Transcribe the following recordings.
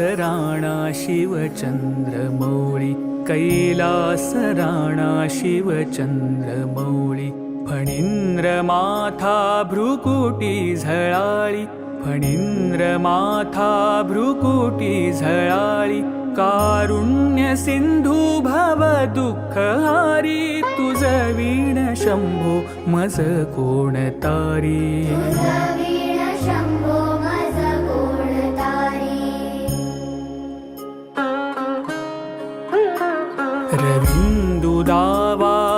राणा राणा शिवचंद्रमौळी कैलास राणा शिवचंद्रमौळी फणींद्र माथा भ्रुकुटी झळाळी फणींद्र माथा भ्रुकुटी झळाळी कारुण्य सिंधू भव दुःख हारी तुझ वीण शंभो मज कोण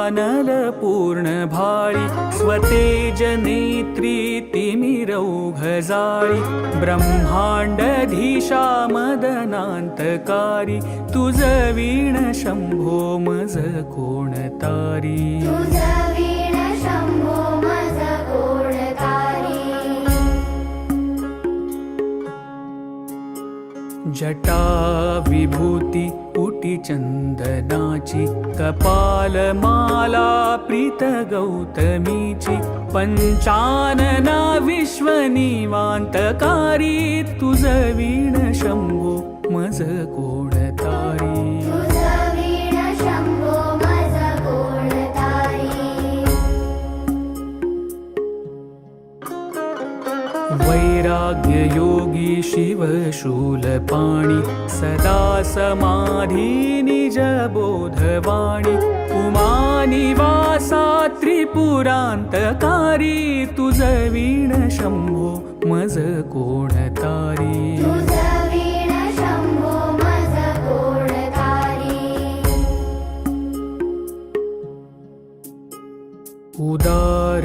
रविन्दुदावानल पूर्ण भाळी स्वतेज नेत्री तिमिरौघजाळी ब्रह्माण्डधीशा मदनान्तकारी तुझ वीण शंभो मज कोण चंदनाची कपालमाला प्रीत गौतमीची पंचानना विश्वनिवांतकारी तुझ वीण शंभो मज कोणतारी वैराग्य योगी शिव शूलपाणि सदा समाधी निज बोधवाणी उमानिवासा त्रिपुरान्तकारी तुझ वीण शंभो मज कोणतारी उदार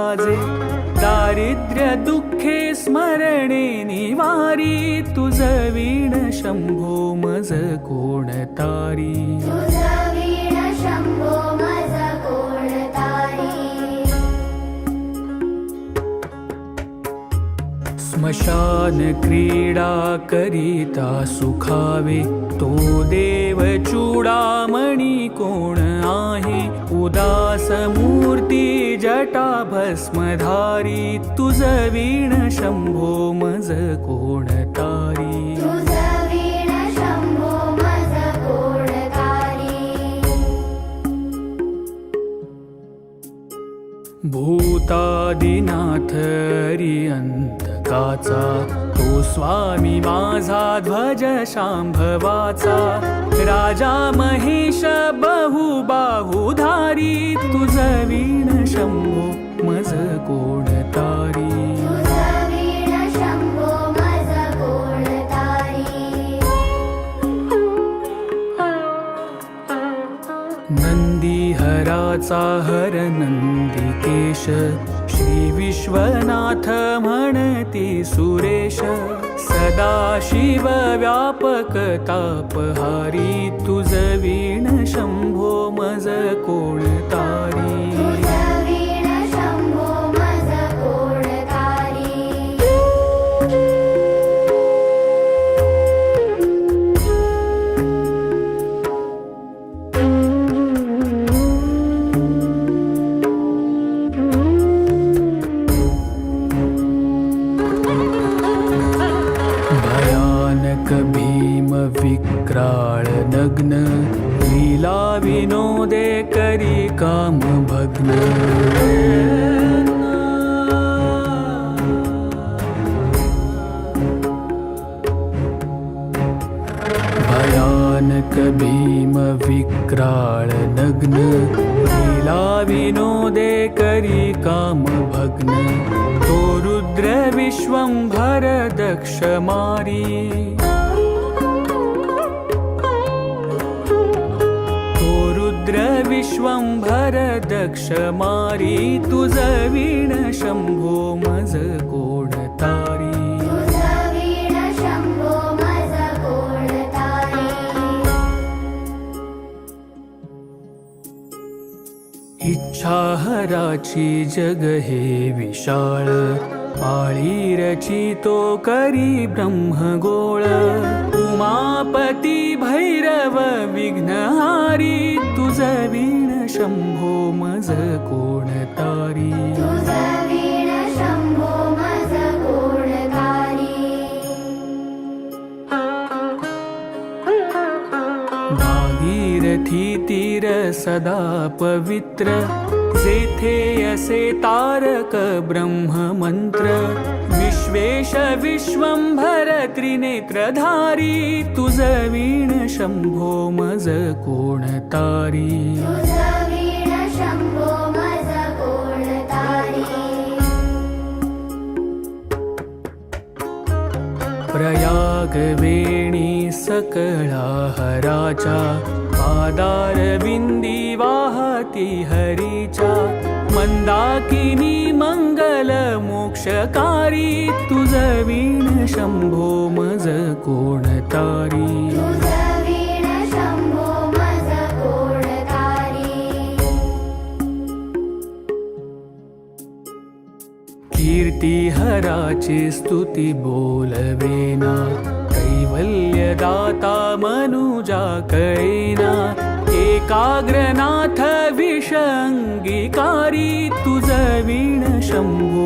निळाची दारिद्र्य दुःखे स्मरणे निवारी तुझ वीण शंभो मज कोण तारी? स्मशान क्रीडा करिता सुखावे तो देव चूडामणी कोण आहे? उदास मूर्ती जटा भस्मधारी तुझ वीण शंभो मज कोण भूतादिनाथ अंतकाचा तो हो स्वामी माझा ध्वज शांभवाचा। राजा महेश बहुबाहुधारी तुझ वीण शंभो मज कोण नंदीहराचा हर नंदिकेश श्री विश्वनाथ म्हणती सुरेश सदा शिव व्यापक तापहारी तुझ वीण शंभो मज कोण काम भग्न। तो रुद्र विश्वंभर दक्ष मारी। तो रुद्र विश्वंभर दक्ष मारी। तुझ वीण शंभो मज को इच्छाहराची जग हे विशाळ. पाळी रचितो करी ब्रह्मगोळ. उमापती भैरव विघ्नहारी. तुझ वीण शंभो मज कोण तारी. तुझ वीण शंभो मज कोण तारी. भागीरथी तीर सदा पवित्र. जेथे असे तारक ब्रह्ममंत्र विश्वेश विश्वंभर त्रिनेत्रधारी तुझ वीण शंभो मज कोण तारी? तुझ वीण शंभो मज कोण तारी? प्रयाग वेणी सकळा हराचा पादार बिंदी वाहती हरीच्या मंदाकिनी मंगल मोक्षकारी तुझ वीण शंभो मज कोण तारी? तुझ वीण शंभो मज कोण तारी? कीर्ती हराची स्तुती बोलवेना कैवल्यदाता मनुजा कळेना एकाग्रनाथ विषंगिकारी तुझ वीण शंभो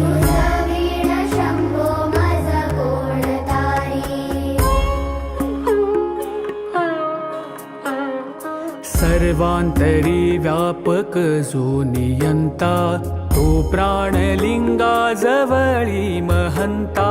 तुझ वीण शंभो मज कोण तारी? सर्वांतरी व्यापक जो नियंता तो प्राणलिंगा जवळी महंता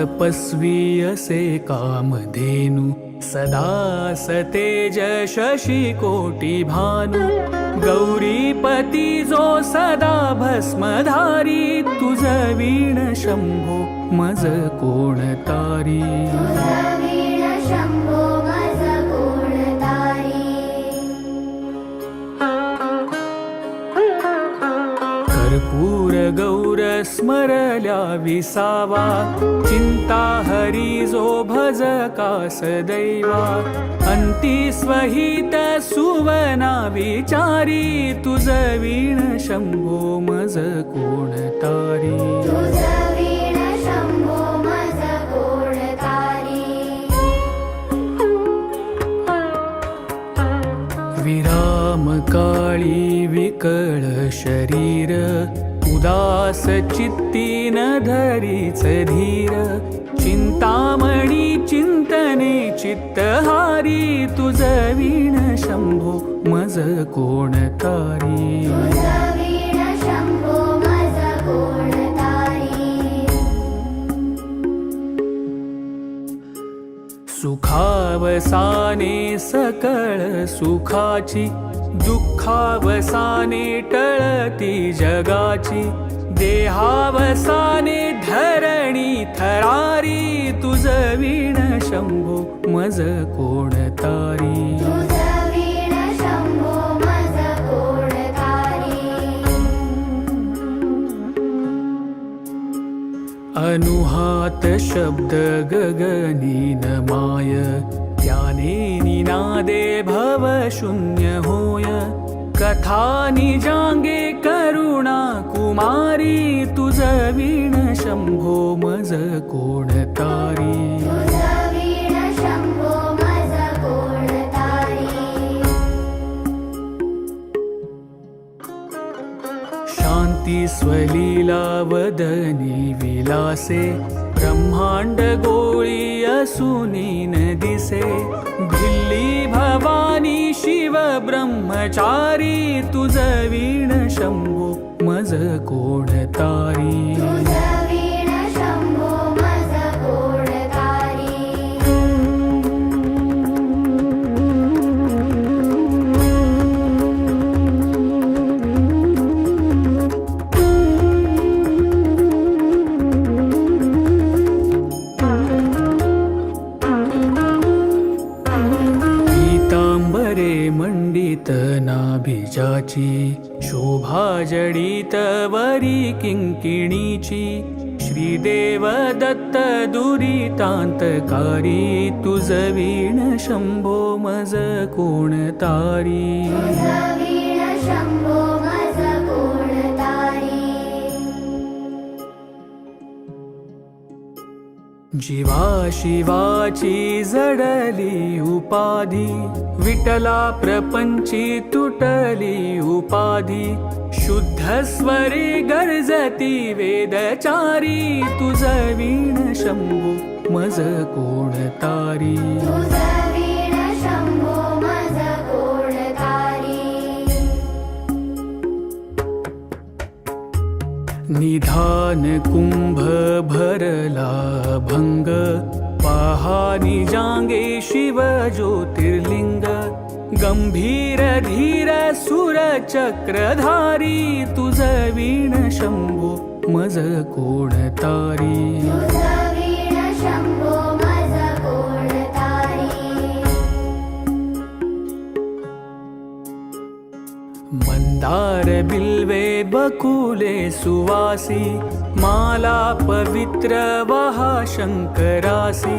तपस्वी असे कामधेनु सदा सतेज शशी कोटी भानु। गौरीपती जो सदा भस्मधारी तुझ वीण शंभो मज कोण गौर स्मरल्या विसावा चिंता हरी जो भज कास दैवा अंती स्वहित सुवना विचारी तुझ वीण शंभो मज कोण तारी। तुझ वीण शंभो मज कोण तारी। विराम काळी विकळ शरीर उदास चित्ती न धरीच धीर चिंतामणी चिंतने चित्तहारी तुझ वीण शंभो मज कोण तारी? वीण शंभो मज कोण तारी सुखावसाने सकळ सुखाची दुःखावसाने टळती जगाची देहावसाने धरणी थरारी तुझ वीण शंभो मज कोण तारी? अनुहात शब्द गगनीन माय त्याने निनादे भव शून्य होय. कथा निजांगे करुणा कुमारी तुझ वीण शंभो मज कोण तारी? शांती स्वलीला वदनी विलासे ब्रह्मांड गोळी असुनी न दिसे. ब्रह्मचारी तुझ वीण शंभो मज कोण नाभिजाची शोभा जडित वरी किंकिणीची श्रीदेव दत्त दुरितांतकारी तुझ वीण शंभो मज कोण तारी? जीवा शिवाची जडली उपाधी विटला प्रपंची तुटली उपाधी. शुद्ध स्वरे गर्जती वेदचारी तुझ वीण शंभू मज कोण तारी? निधान कुंभ भरला भंग पहा जांगे शिव ज्योतिर्लिंग गंभीर धीर सुर चक्रधारी तुझ वीण शंभू मज कोण तारी? मंदार बिल्वे बकुले सुवासी माला पवित्र वहा शंकरासी।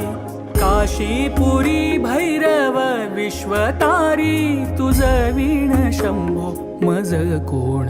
काशीपुरी भैरव विश्वतारी तुझ वीण शंभो मज कोण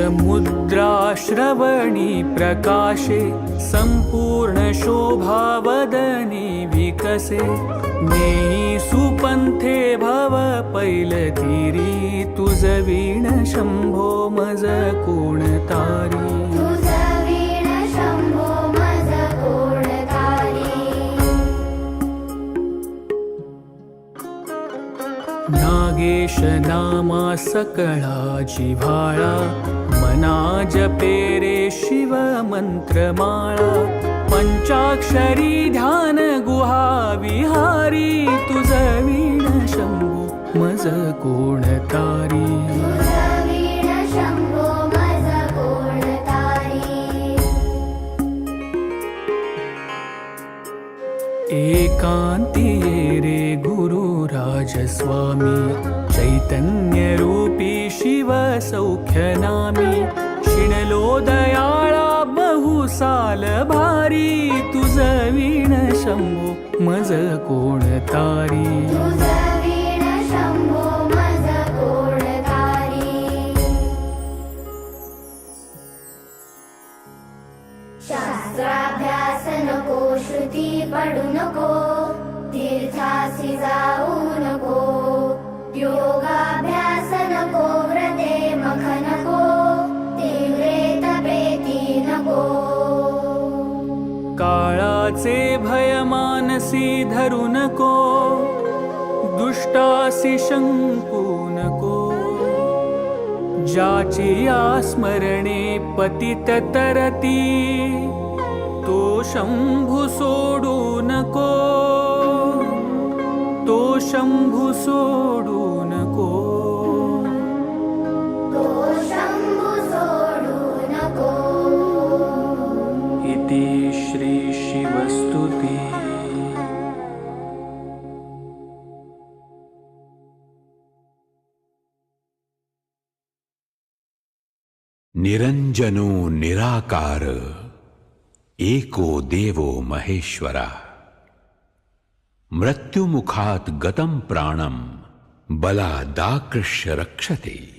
अलक्ष मुद्रा श्रवणी प्रकाशे संपूर्ण शोभा वदनी विकसे। नेई सुपंथे भव पैलतीरी तुझ वीण शंभो मज कोण तारी। तुझ वीण शंभो मज कोण तारी। नागेश नामा सकळा जिव्हाळा मना जपे रे शिव मंत्रमाळा पंचाक्षरी ध्यान गुहा विहारी तुझ वीण शंभू मज कोण तारी? एकांती रे गुरु चैतन्यरूपी शिव सौख्यनामी दयाळा बहुसाल भारी तुझ वीण शंभो मज कोण तारी? काळाचे भय मानसी धरू नको दुष्टासी शंकू नको ज्याची स्मरणे पतित तरती तो शंभू सोडू नको तो शंभू सोडू नको श्री शिवस्तुती निरञ्जनो निराकार, एको देवो महेश्वरा। मृत्युमुखात् गतं प्राणं बलादाकृष्य रक्षते।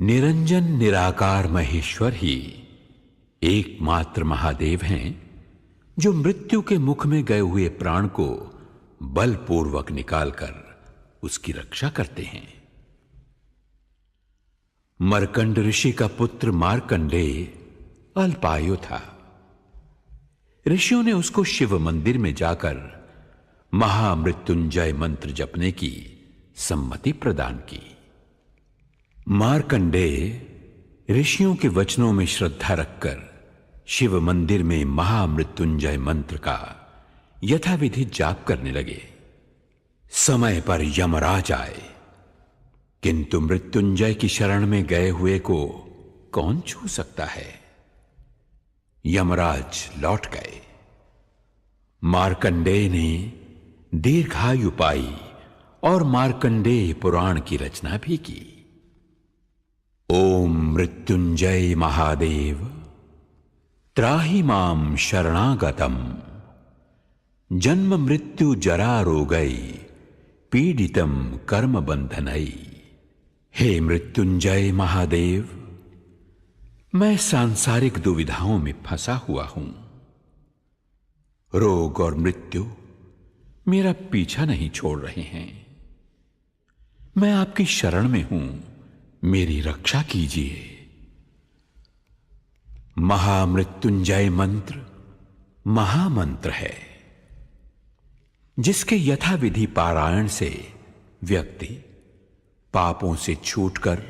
निरंजन निराकार महेश्वर ही, एकमात्र महादेव हैं। जो मृत्यु के मुख में गए हुए प्राण को बलपूर्वक निकालकर उसकी रक्षा करते हैं। मरकंड ऋषि का पुत्र मारकंडेय अल्पायु था। ऋषियों ने उसको शिव मंदिर में जाकर महामृत्युंजय मंत्र जपने की सम्मति प्रदान की। मारकंडेय ऋषियों के वचनों में श्रद्धा रखकर शिव मंदिर में महामृत्युंजय मंत्र का यथाविधि जाप करने लगे। समय पर यमराज आए। किंतु मृत्युंजय की शरण में गए हुए को कौन छू सकता है? यमराज लौट गए। मार्कंडेय ने दीर्घायु पाई और मार्कंडेय पुराण की रचना भी की। ओम मृत्युंजय महादेव। त्राहि माम शरणागतम। जन्म मृत्यु जरा रोगई पीडितम कर्म बंधनई हे मृत्युंजय महादेव, मैं सांसारिक दुविधाओं में फंसा हुआ हूँ। रोग और मृत्यु मेरा पीछा नहीं छोड़ रहे हैं। मैं आपकी शरण में हूँ, मेरी रक्षा कीजिए। महामृत्युंजय मंत्र महामंत्र है, जिसके यथाविधि पारायण से व्यक्ति पापों से छूटकर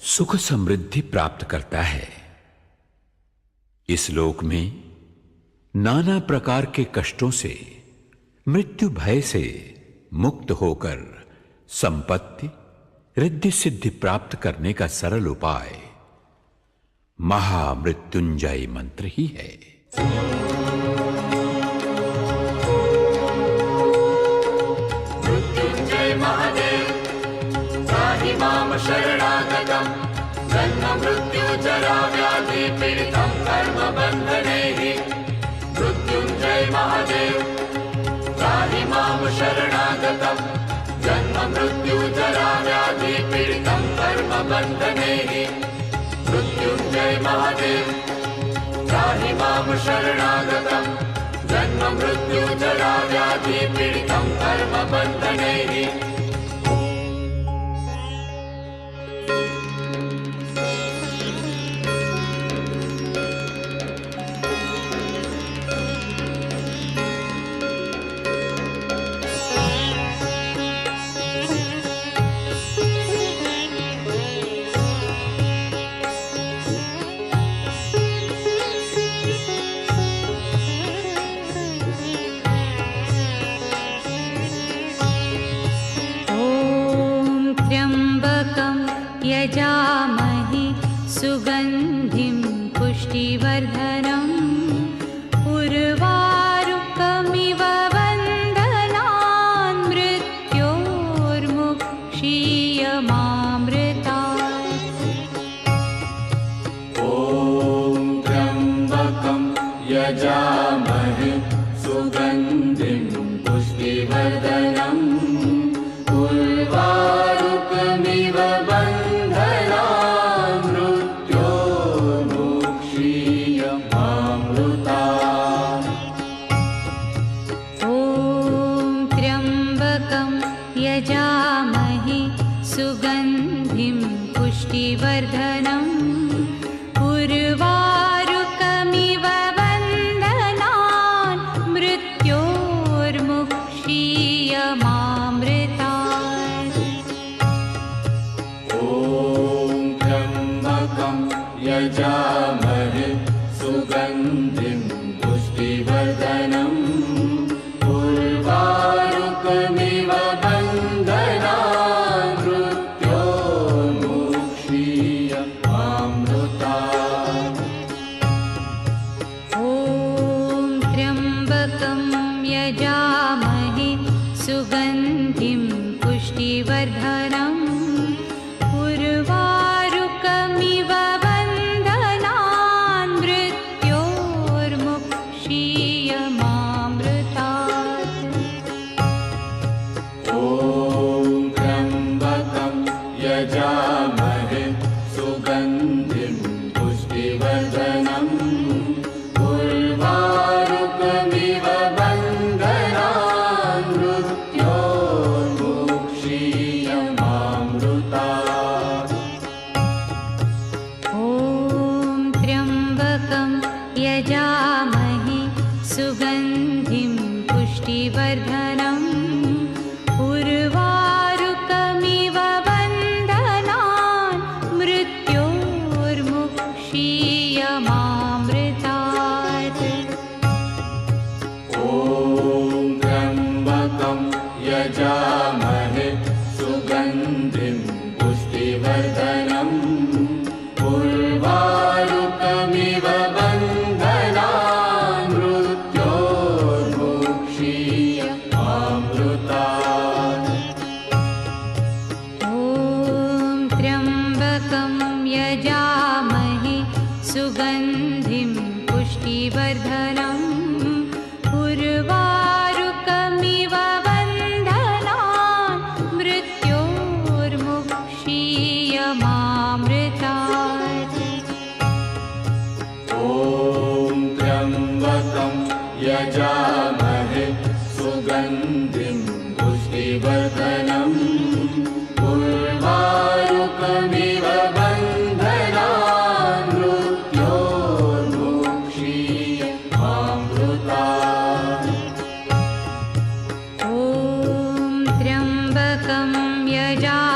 सुख समृद्धि प्राप्त करता है। इस लोक में नाना प्रकार के कष्टों से, मृत्यु भय से मुक्त होकर संपत्ति, रिद्धि सिद्धि प्राप्त करने का सरल उपाय महामृत्युंजय मंत्र ही है। मृत्युञ्जय महादेव त्राहि मां शरणागतम्। जन्म मृत्युजरा व्याधि पीडितं कर्मबन्धनैः मृत्युञ्जय महादेव त्राहि मां शरणागतम्। जन्म मृत्युजरा व्याधि पीडितं कर्मबन्धनैः जय महादेव. जाहि मां शरणागतम्. जन्म मृत्यु जरा व्याधि पीडितं कर्मबन्धनैः bang love. यजामहे सुगन्धिं जा